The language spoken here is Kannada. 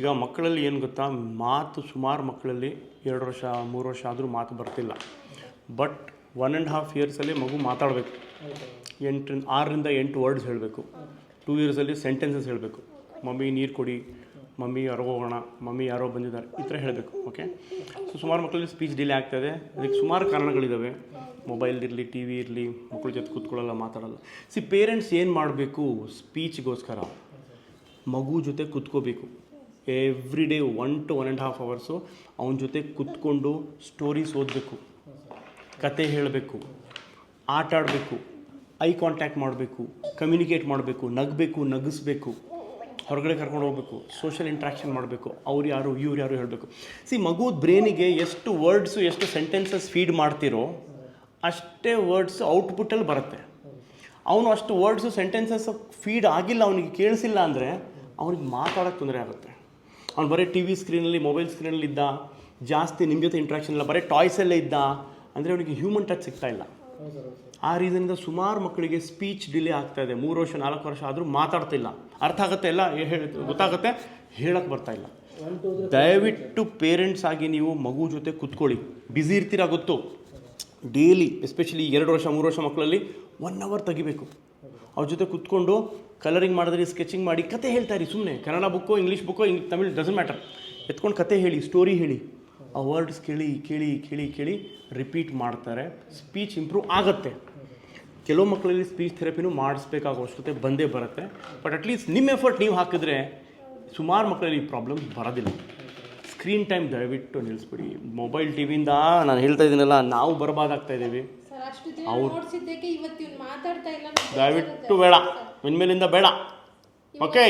ಈಗ ಮಕ್ಕಳಲ್ಲಿ ಏನು ಗೊತ್ತಾ? ಮಾತು ಸುಮಾರು ಮಕ್ಕಳಲ್ಲಿ ಎರಡು ವರ್ಷ, ಮೂರು ವರ್ಷ ಆದರೂ ಮಾತು ಬರ್ತಿಲ್ಲ. ಬಟ್ ಒನ್ ಆ್ಯಂಡ್ ಹಾಫ್ ಇಯರ್ಸಲ್ಲಿ ಮಗು ಮಾತಾಡಬೇಕು. ಎಂಟು, ಆರರಿಂದ ಎಂಟು ವರ್ಡ್ಸ್ ಹೇಳಬೇಕು. ಟೂ ಇಯರ್ಸಲ್ಲಿ ಸೆಂಟೆನ್ಸಸ್ ಹೇಳಬೇಕು. ಮಮ್ಮಿ, ನೀರು ಕೊಡಿ. ಮಮ್ಮಿ, ಯಾರೋ ಹೋಗೋಣ. ಮಮ್ಮಿ, ಯಾರೋ ಬಂದಿದ್ದಾರೆ. ಈ ಥರ ಹೇಳಬೇಕು ಓಕೆ ಸೊ ಸುಮಾರು ಮಕ್ಕಳಲ್ಲಿ ಸ್ಪೀಚ್ ಡಿಲೇ ಆಗ್ತಾಯಿದೆ ಅದಕ್ಕೆ ಸುಮಾರು ಕಾರಣಗಳಿದ್ದಾವೆ ಮೊಬೈಲ್ ಇರಲಿ ಟಿ ವಿ ಇರಲಿ, ಮಕ್ಕಳ ಜೊತೆ ಕೂತ್ಕೊಳ್ಳಲ್ಲ, ಮಾತಾಡಲ್ಲ. ಸಿ ಪೇರೆಂಟ್ಸ್ ಏನು ಮಾಡಬೇಕು? ಸ್ಪೀಚ್ಗೋಸ್ಕರ ಮಗು ಜೊತೆ ಕುತ್ಕೋಬೇಕು. Every day one to one and half hours ಅವನ ಜೊತೆ ಕುತ್ಕೊಂಡು ಸ್ಟೋರೀಸ್ ಓದಬೇಕು, ಕತೆ ಹೇಳಬೇಕು, ಆಟ ಆಡಬೇಕು ಐ ಕಾಂಟ್ಯಾಕ್ಟ್ ಮಾಡಬೇಕು ಕಮ್ಯುನಿಕೇಟ್ ಮಾಡಬೇಕು, ನಗಬೇಕು, ನಗಿಸ್ಬೇಕು, ಹೊರಗಡೆ ಕರ್ಕೊಂಡು ಹೋಗಬೇಕು ಸೋಷಿಯಲ್ ಇಂಟ್ರಾಕ್ಷನ್ ಮಾಡಬೇಕು, ಅವ್ರು ಯಾರು, ಇವ್ರು ಯಾರು ಹೇಳಬೇಕು. ಸಿ ಮಗುದ ಬ್ರೈನಿಗೆ ಎಷ್ಟು ವರ್ಡ್ಸು ಎಷ್ಟು ಸೆಂಟೆನ್ಸಸ್ ಫೀಡ್ ಮಾಡ್ತಿರೋ, ಅಷ್ಟೇ ವರ್ಡ್ಸ್ ಔಟ್ಪುಟ್ಟಲ್ಲಿ ಬರುತ್ತೆ. ಅವನು ಅಷ್ಟು ವರ್ಡ್ಸು ಸೆಂಟೆನ್ಸಸ್ ಫೀಡ್ ಆಗಿಲ್ಲ, ಅವನಿಗೆ ಕೇಳಿಸಿಲ್ಲ ಅಂದರೆ ಅವ್ರಿಗೆ ಮಾತಾಡೋಕ್ಕೆ ತೊಂದರೆ ಆಗುತ್ತೆ. ಅವ್ನು ಬರೀ ಟಿ ವಿ ಸ್ಕ್ರೀನಲ್ಲಿ ಮೊಬೈಲ್ ಸ್ಕ್ರೀನಲ್ಲಿ ಇದ್ದ, ಜಾಸ್ತಿ ನಿಮ್ಮ ಜೊತೆ ಇಂಟ್ರಾಕ್ಷನ್ ಇಲ್ಲ, ಬರೀ ಟಾಯ್ಸಲ್ಲೇ ಇದ್ದ, ಅಂದರೆ ಅವನಿಗೆ ಹ್ಯೂಮನ್ ಟಚ್ ಸಿಗ್ತಾ ಇಲ್ಲ. ಆ ರೀಸನಿಂದ ಸುಮಾರು ಮಕ್ಕಳಿಗೆ ಸ್ಪೀಚ್ ಡಿಲೇ ಆಗ್ತಾ ಇದೆ. ಮೂರು ವರ್ಷ, ನಾಲ್ಕು ವರ್ಷ ಆದರೂ ಮಾತಾಡ್ತಿಲ್ಲ ಅರ್ಥ ಆಗುತ್ತೆ ಹೇಳಿ, ಗೊತ್ತಾಗುತ್ತೆ? ಹೇಳಕ್ಕೆ ಬರ್ತಾ ಇಲ್ಲ. ದಯವಿಟ್ಟು ಪೇರೆಂಟ್ಸ್ ಆಗಿ ನೀವು ಮಗು ಜೊತೆ ಕುತ್ಕೊಳ್ಳಿ. ಬ್ಯುಸಿ ಇರ್ತೀರಾ ಗೊತ್ತು? ಡೈಲಿ ಎಸ್ಪೆಷಲಿ ಎರಡು ವರ್ಷ, ಮೂರು ವರ್ಷ ಮಕ್ಕಳಲ್ಲಿ ಒನ್ ಅವರ್ ತೆಗಿಬೇಕು. ಅವ್ರ ಜೊತೆ ಕುತ್ಕೊಂಡು ಕಲರಿಂಗ್ ಮಾಡಿದ್ರಿ ಸ್ಕೆಚಿಂಗ್ ಮಾಡಿ ಕತೆ ಹೇಳ್ತಾ ಇರಿ ಸುಮ್ಮನೆ ಕನ್ನಡ ಬುಕ್ಕೋ ಇಂಗ್ಲೀಷ್ ಬುಕ್ಕೋ ಇಂಗ್ ತಮಿಳ್ ಡಸನ್ ಮ್ಯಾಟರ್ ಎತ್ಕೊಂಡು ಕತೆ ಹೇಳಿ ಸ್ಟೋರಿ ಹೇಳಿ. ಆ ವರ್ಡ್ಸ್ ಕೇಳಿ ಕೇಳಿ ಕೇಳಿ ಕೇಳಿ ರಿಪೀಟ್ ಮಾಡ್ತಾರೆ. ಸ್ಪೀಚ್ ಇಂಪ್ರೂವ್ ಆಗುತ್ತೆ. ಕೆಲವು ಮಕ್ಕಳಲ್ಲಿ ಸ್ಪೀಚ್ ಥೆರಪಿನೂ ಮಾಡಿಸ್ಬೇಕಾಗೋ ಅವಶ್ಯಕತೆ ಬಂದೇ ಬರುತ್ತೆ. ಬಟ್ ಅಟ್ಲೀಸ್ಟ್ ನಿಮ್ಮ ಎಫರ್ಟ್ ನೀವು ಹಾಕಿದ್ರೆ ಸುಮಾರು ಮಕ್ಕಳಲ್ಲಿ ಪ್ರಾಬ್ಲಮ್ ಬರೋದಿಲ್ಲ. ಸ್ಕ್ರೀನ್ ಟೈಮ್ ದಯವಿಟ್ಟು ನಿಲ್ಲಿಸ್ಬಿಡಿ ಮೊಬೈಲ್ ಟಿವಿಯಿಂದ ನಾನು ಹೇಳ್ತಾ ಇದ್ದೀನಲ್ಲ, ನಾವು ಬರಬಾದಾಗ್ತಾ ಇದ್ದೀವಿ. ಅಷ್ಟು ದಿನ ನೋಡ್ಸಿದ್ದಕ್ಕೆ ಇವತ್ತು ಇವ್ನು ಮಾತಾಡ್ತಾ ಇಲ್ಲ ದಯವಿಟ್ಟು ಬೇಡ. ಇನ್ಮೇಲಿಂದ ಬೇಡ. ಓಕೆ